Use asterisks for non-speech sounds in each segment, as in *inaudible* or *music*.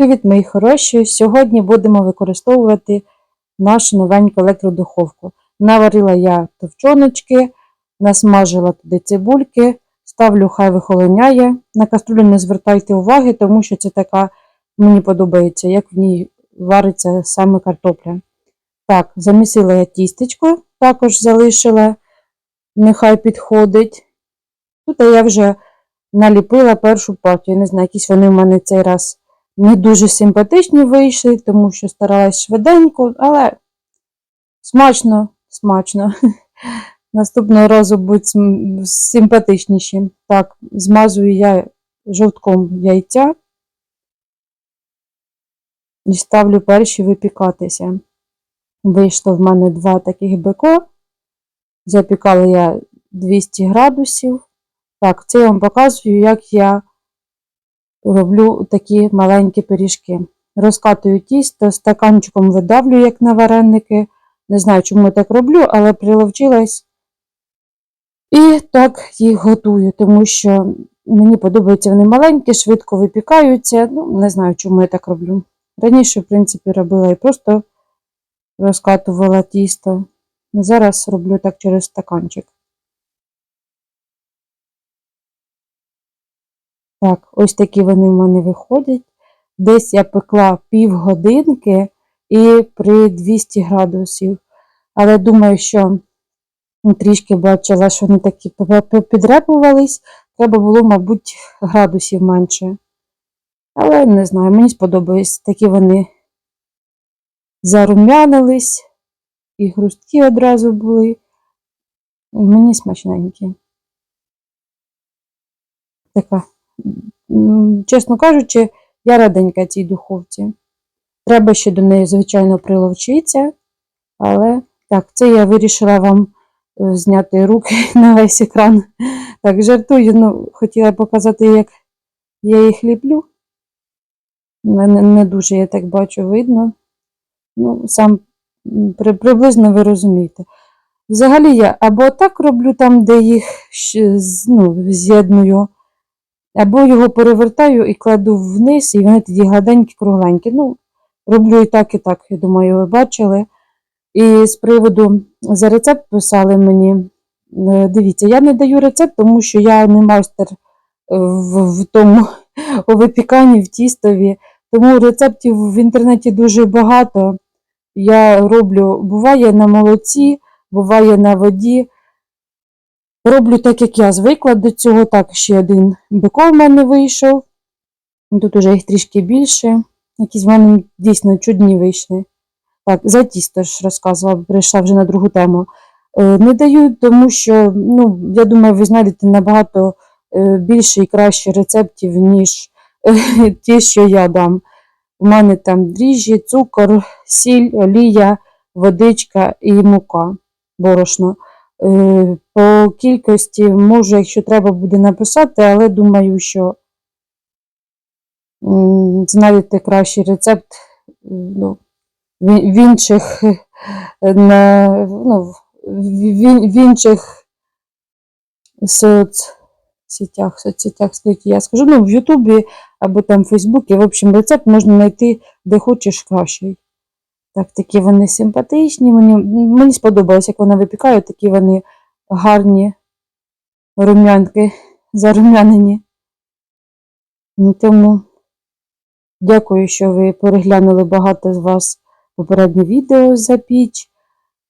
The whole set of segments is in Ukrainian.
Привіт, мої хороші! Сьогодні будемо використовувати нашу новеньку електродуховку. Наварила я товчоночки, насмажила туди цибульки, ставлю, хай вихолоняє. На каструлю не звертайте уваги, тому що це така, мені подобається, як в ній вариться саме картопля. Так, замісила я тістечко, також залишила, нехай підходить. Тут я вже наліпила першу партію. Не знаю, якісь вони в мене цей раз не дуже симпатичні вийшли, тому що старалась швиденько, але смачно, смачно. *laughs* Наступного разу будь симпатичніші. Так, змазую я жовтком яйця і ставлю перші випікатися. Вийшло в мене два таких бико. Запікала я 200 градусів. Так, це я вам показую, як я роблю такі маленькі пиріжки. Розкатую тісто, стаканчиком видавлю, як на вареники. Не знаю, чому так роблю, але приловчилась. І так їх готую, тому що мені подобаються вони маленькі, швидко випікаються. Ну, не знаю, чому я так роблю. Раніше, в принципі, робила і просто розкатувала тісто. Зараз роблю так через стаканчик. Так, ось такі вони в мене виходять. Десь я пекла півгодинки і при 200 градусів. Але думаю, що трішки бачила, що вони такі підрепувались. Треба було, мабуть, градусів менше. Але не знаю, мені сподобались. Такі вони зарум'янились, і хрусткі одразу були. Мені смачненькі. Така Чесно кажучи, я раденька цій духовці. Треба ще до неї, звичайно, приловчитися, але так, це я вирішила вам е, зняти руки *laughs* на весь екран. Так, жартую, ну, хотіла показати, як я їх ліплю. Не, не дуже я так бачу, видно. Ну, сам при, приблизно ви розумієте. Взагалі я або так роблю там, де їх ну, з'єдную. Або його перевертаю і кладу вниз, і вони тоді гладенькі, кругленькі. Ну, роблю і так, і так, я думаю, ви бачили. І з приводу за рецепт писали мені. е, Дивіться, я не даю рецепт, тому що я не майстер в, в тому у випіканні, в тістові. Тому рецептів в інтернеті дуже багато. Я роблю, буває на молоці, буває на воді. Роблю так, як я звикла до цього. Так, ще один биков в мене вийшов. Тут уже їх трішки більше. Якісь в мене дійсно чудні вийшли. Так, за тісто ж розказувала, перейшла вже на другу тему. Е, Не даю, тому що, ну, я думаю, ви знайдете набагато е, більше і краще рецептів, ніж е, *laughs* ті, що я дам. У мене там дріжджі, цукор, сіль, олія, водичка і мука, борошно. Е, По кількості можу, якщо треба буде написати, але думаю, що знайдете кращий рецепт ну, в інших, *laughs* на, ну, в інших соцсетях, соцсетях, скільки я скажу, ну, в Ютубі або там в Фейсбуці, в общем, рецепт можна знайти, де хочеш кращий. Так, такі вони симпатичні. Мені, мені сподобалось, як вони випікають, такі вони гарні рум'янки, зарум'янені. Ну, Тому дякую, що ви переглянули багато з вас попереднє відео за піч.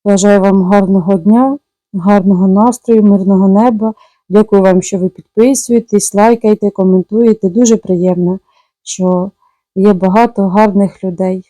Бажаю вам гарного дня, гарного настрою, мирного неба. Дякую вам, що ви підписуєтесь, лайкаєте, коментуєте. Дуже приємно, що є багато гарних людей.